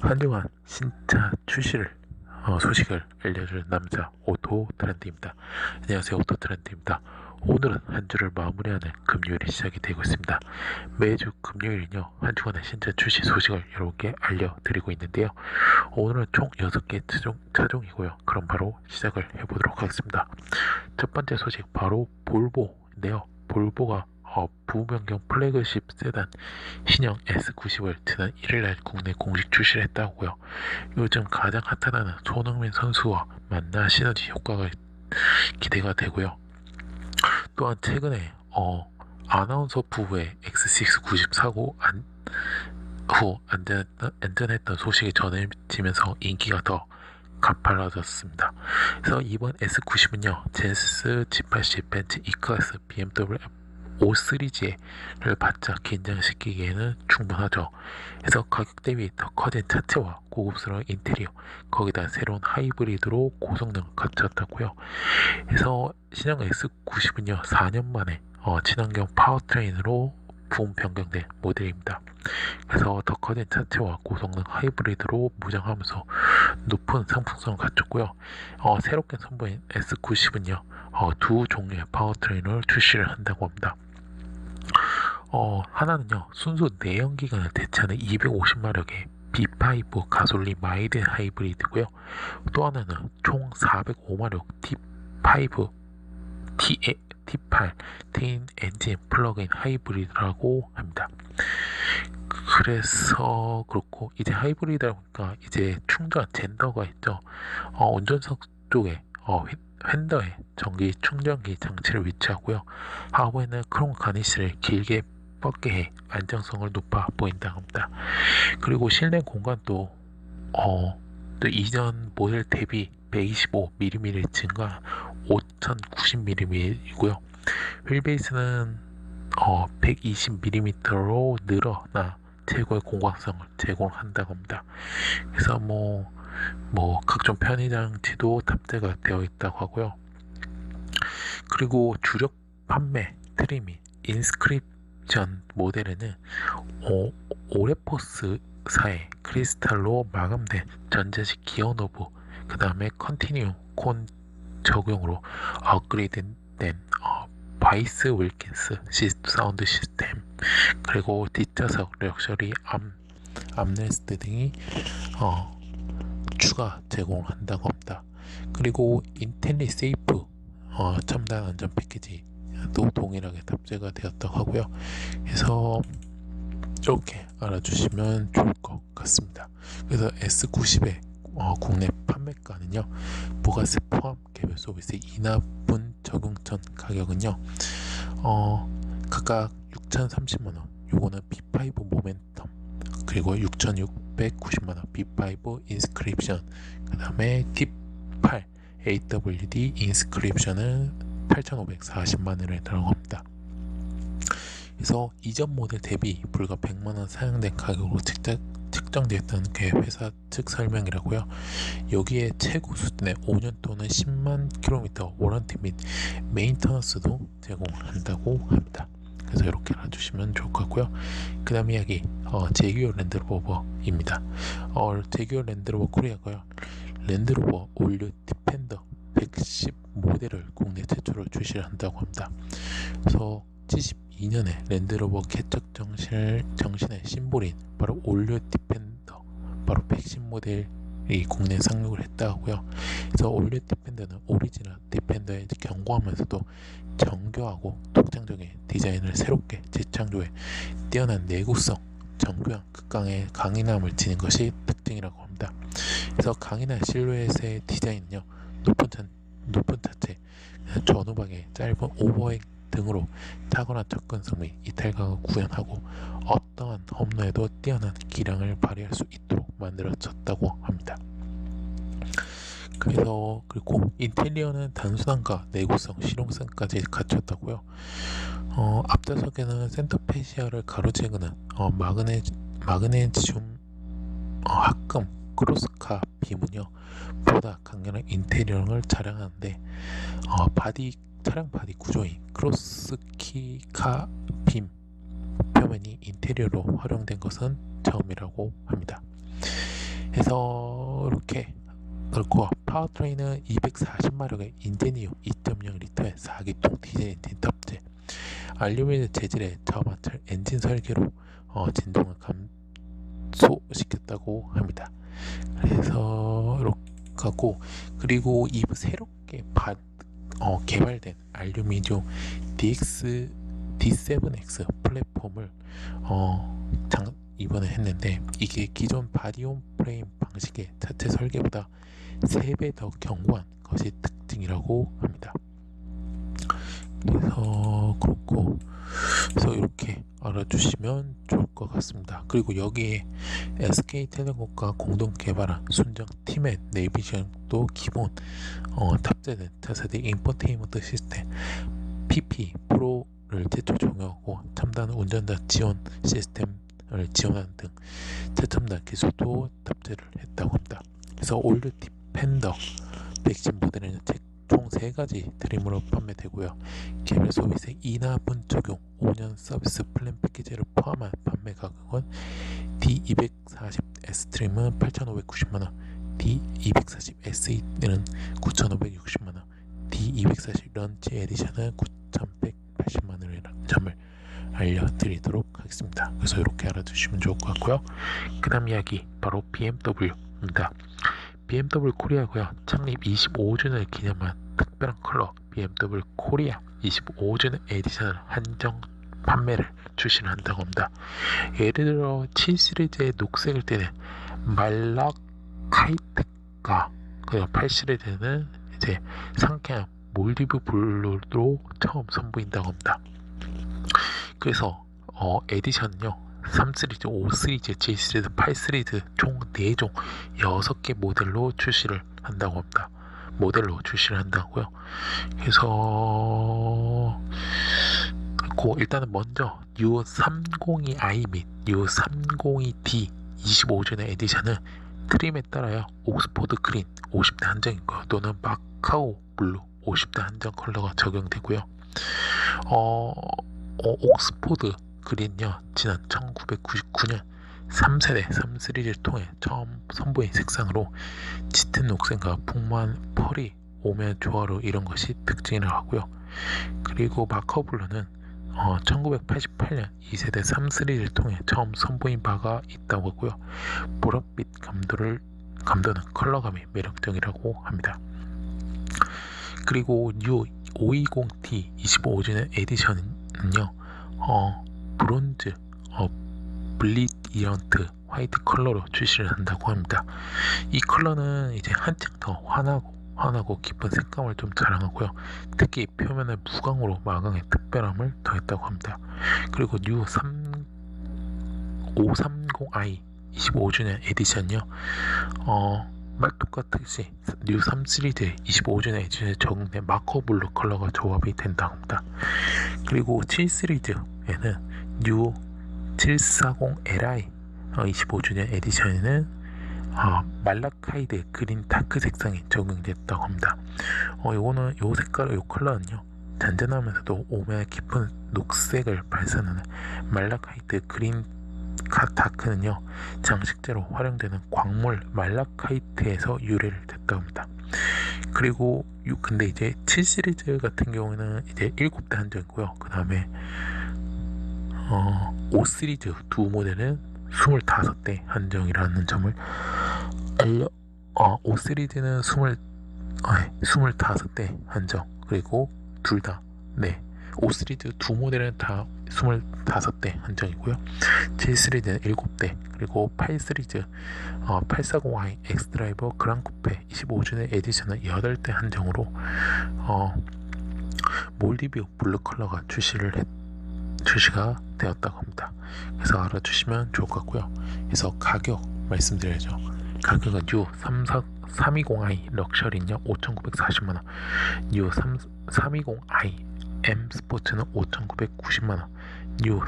한 주간 신차 출시를 어, 소식을 알려주는 남자 오토 트렌드입니다. 안녕하세요 오토 트렌드입니다. 오늘은 한 주를 마무리하는 금요일이 시작이 되고 있습니다. 매주 금요일은요 한 주간의 신차 출시 소식을 여러분께 알려드리고 있는데요. 오늘은 총 6개 차종, 차종이고요. 그럼 바로 시작을 해보도록 하겠습니다. 첫 번째 소식 바로 볼보인데요. 볼보가 어, 부변경 플래그십 세단 신형 S90을 지난 1일날 국내 공식 출시를 했다고요. 요즘 가장 핫하다는 손흥민 선수와 만나 시너지 효과가 기대가 되고요. 또한 최근에 어, 아나운서 부부의 X6 90 사고 안, 후 안전했던, 안전했던 소식이 전해지면서 인기가 더 가팔라졌습니다. 그래서 이번 S90은요, 젠스 G80 벤츠 E클래스 BMW O 시리즈를 바짝 긴장시키기에는 충분하죠. 그래서 가격 대비 더 커진 차체와 고급스러운 인테리어, 거기다 새로운 하이브리드로 고성능을 갖췄다고요. 그래서 신형 S90은요, 4년 만에 어, 친환경 파워트레인으로 부음 변경된 모델입니다. 그래서 더 커진 차체와 고성능 하이브리드로 무장하면서 높은 상품성을 갖췄고요. 어, 새롭게 선보인 S90은요, 어, 두 종류의 파워트레인을 출시를 한다고 합니다. 어, 하나는요, 순수 내연기관을 대체하는 250마력의 B5 가솔린 마이드 하이브리드고요. 또 하나는 총 405마력 T5 T, T8 테인 엔진 플러그인 하이브리드라고 합니다. 그래서 그렇고 이제 하이브리드다 보니까 이제 충전 젠더가 있죠. 어, 운전석 쪽에 어, 핸더에 전기 충전기 장치를 위치하고요. 하부에는 크롬 가니시를 길게 뻗게 해 안정성을 높아 보인다고 합니다. 그리고 실내 공간도 어, 또 이전 모델 대비 125mm 증가 5090mm이고요. 휠베이스는 어, 120mm로 늘어나 최고의 공간성을 제공한다고 합니다. 그래서 뭐, 뭐 각종 편의장치도 탑재가 되어 있다고 하고요. 그리고 주력 판매 트림이 인스크립 션 모델에는 오, 오레포스사의 크리스탈로 마감된 전자식 기어 노브 그 다음에 컨티뉴 콘 적용으로 업그레이드된 어, 바이스 윌킨스 시스트 사운드 시스템 그리고 뒷좌석 럭셔리 암 암레스트 등이 어, 추가 제공한다고 합니다. 그리고 인텔리 세이프 어, 첨단 안전 패키지 도 동일하게 탑재가 되었다고 하고요. 그래서 이렇게 알아주시면 좋을 것 같습니다. 그래서 S90의 어, 국내 판매가는요, 부가세 포함 개별 서비스 인하분 적용 전 가격은요, 어, 각각 6,030만 원, 요거는 B5 모멘텀, 그리고 6,690만 원 B5 인스크립션, 그 다음에 T8 AWD 인스크립션은 8,540만 원에 들어갑니다. 그래서 이전 모델 대비 불과 100만원 사용된 가격으로 책정, 책정되었던 게 회사 측 설명이라고요. 여기에 최고 수준의 5년 또는 10만 킬로미터 워런티 및 메인터넌스도 제공한다고 합니다. 그래서 이렇게 알아주시면 좋을 것 같고요. 그 다음 이야기 어, 제규어 랜드로버입니다. 어, 제규어 랜드로버 코리아가요. 랜드로버 올류 디펜더 110 모델을 국내 최초로 출시를 한다고 합니다. 그래서 72년에 랜드로버 개척 정신을, 정신의 심볼인 바로 올류 디펜더 바로 110 모델이 국내 상륙을 했다고요. 그래서 올류 디펜더는 오리지널 디펜더에 경고하면서도 정교하고 독창적인 디자인을 새롭게 재창조해 뛰어난 내구성, 정교한 극강의 강인함을 지닌 것이 특징이라고 합니다. 그래서 강인한 실루엣의 디자인은요, 높은, 차, 높은 차체, 전후방의 짧은 오버행 등으로 탁월한 접근성 및 이탈감을 구현하고 어떠한 험로에도 뛰어난 기량을 발휘할 수 있도록 만들어졌다고 합니다. 그래서 그리고 인테리어는 단순함과 내구성, 실용성까지 갖췄다고요. 어, 앞좌석에는 센터페시아를 가로지르는 어, 마그네 마그네슘 어, 크로스카 빔은요 보다 강렬한 인테리어를 자랑하는데 어, 바디 차량 바디 구조인 크로스키카 빔 表面이 인테리어로 활용된 것은 처음이라고 합니다. 그래서 이렇게 그렇고 파워트레인은 240마력의 인제니오 2.0 리터의 4기통 디젤 엔진 탑재 알루미늄 재질의 저마철 엔진 설계로 어, 진동을 감소시켰다고 합니다. 그래서 이렇게 하고 그리고 이 새롭게 바, 어, 개발된 알루미늄 DX D7X 플랫폼을 어, 장, 이번에 했는데 이게 기존 바디온 프레임 방식의 자체 설계보다 3배 더 견고한 것이 특징이라고 합니다. 그래서 그렇고 그래서 이렇게 알아주시면 좋을 것 같습니다. 그리고 여기에 SK텔레콤과 공동 개발한 순정 티맵 내비전도 기본 어, 탑재된 차세대 인포테인먼트 시스템 PP 프로를 최초 적용하고 첨단 운전자 지원 시스템을 지원하는 등 최첨단 기술도 탑재를 했다고 합니다. 그래서 올드 디펜더 백신 모델에는 총 3가지 드림으로 판매되고요. 개별 소비세 인하분 적용 5년 서비스 플랜 패키지를 포함한 판매 가격은 D240 S트림은 8,590만원, D240 SE는 9,560만원, D240 런치 에디션은 9,180만원이라는 점을 알려드리도록 하겠습니다. 그래서 이렇게 알아두시면 좋을 것 같고요. 그 다음 이야기 바로 BMW입니다. BMW 코리아고요. 창립 25주년을 기념한 특별한 컬러 BMW 코리아 25주년 에디션을 한정 판매를 출시를 한다고 합니다. 예를 들어 7 시리즈의 녹색을 띠는 말라카이트가 그리고 8 시리즈는 이제 상쾌한 몰디브 블루로 처음 선보인다고 합니다. 그래서 어, 에디션은요 3 시리즈, 5 시리즈, 7 시리즈, 8 시리즈 총 4종 6개 모델로 출시를 한다고 합니다. 모델로 출시를 한다고요. 그래서 고 일단은 먼저 U302i 및 U302D 25주년 에디션은 트림에 따라요 옥스포드 그린 50대 한정이고요 또는 마카오 블루 50대 한정 컬러가 적용되고요 어, 어 옥스포드 그린요 지난 1999년 3세대 3 시리즈를 통해 처음 선보인 색상으로 짙은 녹색과 풍부한 펄이 오면 조화로 이런 것이 특징이라고 하고요. 그리고 마커블루는 어, 1988년 2세대 3 시리즈를 통해 처음 선보인 바가 있다고 하고요. 보랏빛 감도를 감도는 컬러감이 매력적이라고 합니다. 그리고 U 520T 25주년 에디션은요. 어, 브론즈 어, 블리디언트 화이트 컬러로 출시를 한다고 합니다. 이 컬러는 이제 한층 더 환하고 환하고 깊은 색감을 좀 자랑하고요. 특히 표면을 무광으로 마강의 특별함을 더했다고 합니다. 그리고 뉴 3 530i 25주년 에디션요. 어, 말뚝 같듯이 뉴 3 시리즈 25주년 에디션에 적용된 마커 블루 컬러가 조합이 된다고 합니다. 그리고 7 시리즈에는 뉴 740Li 25주년 에디션에는 어, 말라카이드 그린 다크 색상이 적용됐다고 합니다. 어, 요거는 요 색깔, 요 컬러는요. 잔잔하면서도 오면 깊은 녹색을 발산하는 말라카이트 그린 다크는요 장식재로 활용되는 광물 말라카이트에서 유래를 됐다고 합니다. 그리고 근데 이제 7 시리즈 같은 경우는 이제 7대 한정이고요. 그 다음에 어, 5 시리즈 두 모델은 25대 한정이라는 점을 알려 어, 5 시리즈는 20, 어, 25대 한정 그리고 둘 다 네. 5 시리즈 두 모델은 다 25대 한정이고요. 7 시리즈는 7대 그리고 8 시리즈 어, 840i 엑스드라이버 그랑쿠페 25주년 에디션은 8대 한정으로 어, 몰디뷰 블루 컬러가 출시를 했 출시가 되었다고 합니다. 그래서 알아주시면 좋을 것 같고요. 그래서 가격 말씀드려야죠. 가격은 U 320i 럭셔리는요. 5,940만원. U 320i M 스포츠는 5,990만원. U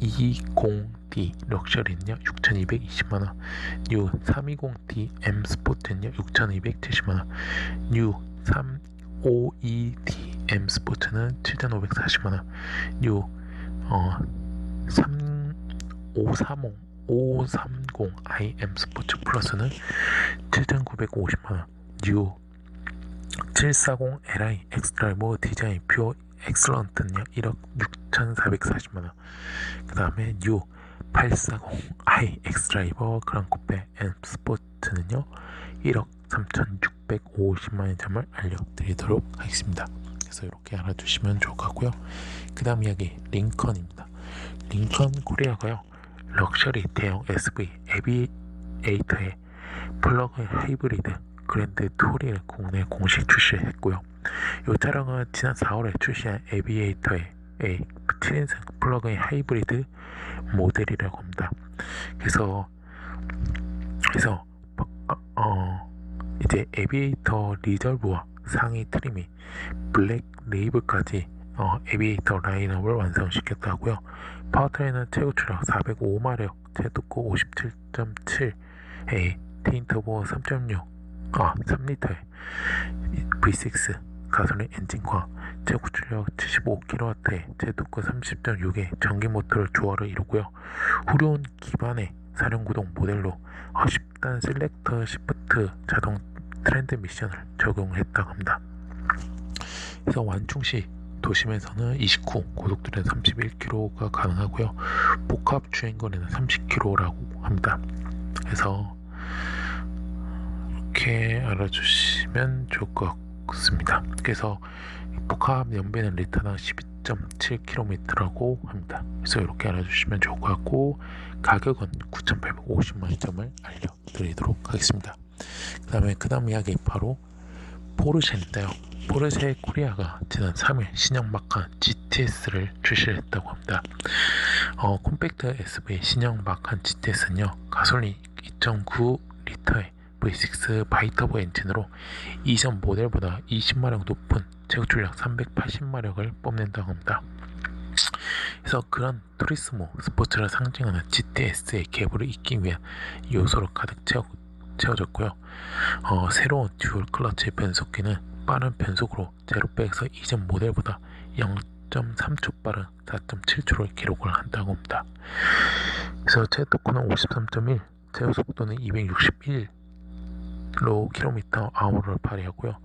320D 럭셔리는요. 6,220만원. U 320D M 스포츠는요. 6,270만원. U 3 OEDM 스포츠는 7,540만원, 요, 어, 3, 530 530 IM 스포츠 플러스는 7,950만원. 뉴 740 Li 엑스드라이버 디자인 퓨어 엑슬런트는요 1억 6,440만원. 그 다음에 뉴 840i 엑스드라이버 그랑코페 M 스포츠는요 1억 3,650만원 점을 알려드리도록 하겠습니다 그래서 이렇게 알아두시면 좋을 것 같고요 그 다음 이야기 링컨입니다 링컨 코리아가요 럭셔리 대형 SV 에비에이터의 플러그 하이브리드 그랜드 투리를 국내 공식 출시했고요. 이 차량은 지난 4월에 출시한 에비에이터의 7인승 플러그인 하이브리드 모델이라고 합니다. 그래서 그래서 어, 어, 이제 에비에이터 리저브와 상위 트림이 블랙 레이블까지 어, 에비에이터 라인업을 완성시켰다고요. 파워트레인은 최고 출력 405마력, 제도코 57.7A, 테인터보 3.6, 아 3리터의 V6 가솔린 엔진과 최고 출력 75kW의 제도코 30.6의 전기 모터를 조화를 이루고요. 후륜 기반의 사륜구동 모델로 10단 셀렉터 시프트 자동 트렌드 미션을 적용했다고 합니다. 그래서 완충 시 도심에서는 29, 고속도로는 31km가 가능하고요. 복합 주행거리는 30km라고 합니다. 그래서 이렇게 알아주시면 좋을 것 같습니다. 그래서 복합 연비는 리터당 12.7km라고 합니다. 그래서 이렇게 알아주시면 좋을 것 같고 가격은 9,850만 점을 알려드리도록 하겠습니다. 그 다음에 그 다음 이야기 바로 포르쉐인데요. 포르쉐 코리아가 지난 3일 신형 마칸 GTS를 출시했다고 합니다. 어, 콤팩트 SV 신형 마칸 GTS는요 가솔린 2.9리터의 V6 바이터보 엔진으로 이전 모델보다 20마력 높은 최고 출력 380마력을 뽐낸다고 합니다. 그래서 그런 투리스모 스포츠를 상징하는 GTS의 계보를 잇기 위한 요소로 가득 채워, 채워졌고요. 어, 새로운 듀얼 클러치 변속기는 빠른 변속으로 제로백에서 이전 모델보다 0.3초 빠른 4.7초를 기록을 한다고 합니다. 그래서 제토코는 53.1, 제어 속도는 261로 킬로미터 아워를 발휘하고요.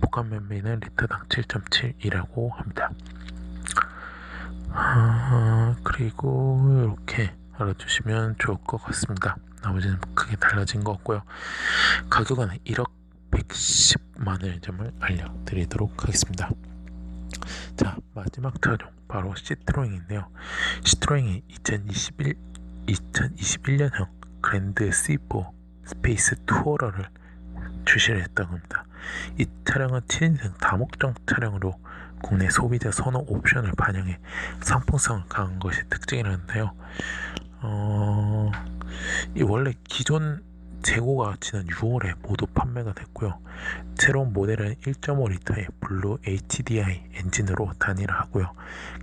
복합 면비는 리터당 7.7이라고 합니다. 아, 그리고 이렇게 알아주시면 좋을 것 같습니다. 나머지는 크게 달라진 것 같고요. 가격은 1억 110만원 점을 알려드리도록 하겠습니다. 자 마지막 차종 바로 시트로잉인데요. 시트로잉이 2021 2021년형 그랜드 C4 스페이스 투어러를 출시를 했다고 합니다. 이 차량은 7인승 다목적 차량으로 국내 소비자 선호 옵션을 반영해 상품성을 강한 것이 특징이라는데요. 어, 이 원래 기존 재고가 지난 6월에 모두 판매가 됐고요. 새로운 모델은 1.5리터의 블루 HDI 엔진으로 단일화 하고요.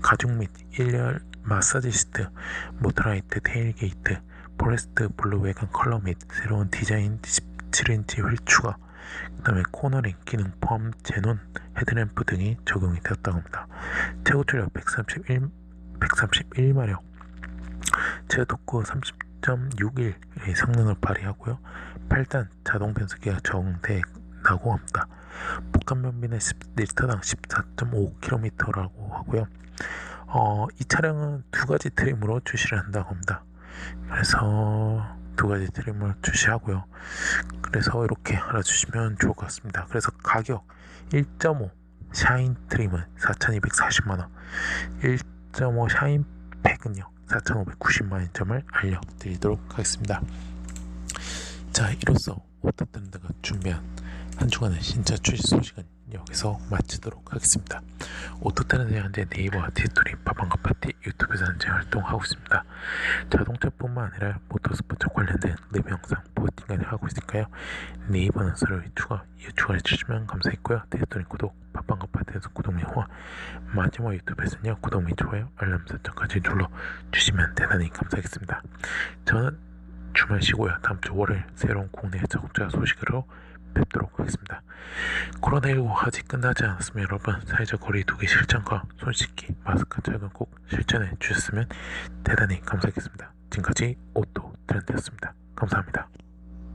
가죽 및 1열 마사지 시트, 모터라이트 테일게이트, 포레스트 블루 외관 컬러 및 새로운 디자인 17인치 휠 추가, 그 다음에 코너링 기능 포함 제논 헤드램프 등이 적용이 되었다고 합니다. 최고 출력 131, 131마력, 제어토크 30.61의 성능을 발휘하고요. 8단 자동 변속기가 적용된다고 합니다. 복합 면비는 10리터당 14.5km라고 하고요. 어, 이 차량은 두 가지 트림으로 출시를 한다고 합니다. 그래서 두 가지 트림을 출시하고요. 그래서 이렇게 알아주시면 좋을 것 같습니다. 그래서 가격 1.5 샤인 트림은 4,240만 원, 1.5 샤인 팩은요 4,590만원 점을 알려드리도록 하겠습니다. 자, 이로써 오토트렌드가 준비한 한 주간의 신차 출시 소식은 여기서 마치도록 하겠습니다. 오토트렌드 현재 네이버와 티스토리, 파방과 파티, 유튜브에서 현재 활동하고 있습니다. 자동차뿐만 아니라 모터스포츠 관련된 리뷰 영상, 포스팅까지 하고 있으니까요. 네이버는 서로 추가, 추가해 주시면 감사했고요. 티스토리 구독, 파방과 파티에서 구독 및 후원, 마지막 유튜브에서는요. 구독 및 좋아요, 알람 설정까지 눌러주시면 대단히 감사하겠습니다. 저는 주말 쉬고요. 다음 주 월요일 새로운 국내 자동차 소식으로 뵙도록 하겠습니다. 코로나19 아직 끝나지 않았으면 여러분 사회적 거리 두기 실천과 손 씻기, 마스크 착용 꼭 실천해 주셨으면 대단히 감사하겠습니다. 지금까지 오토 트렌드였습니다. 감사합니다.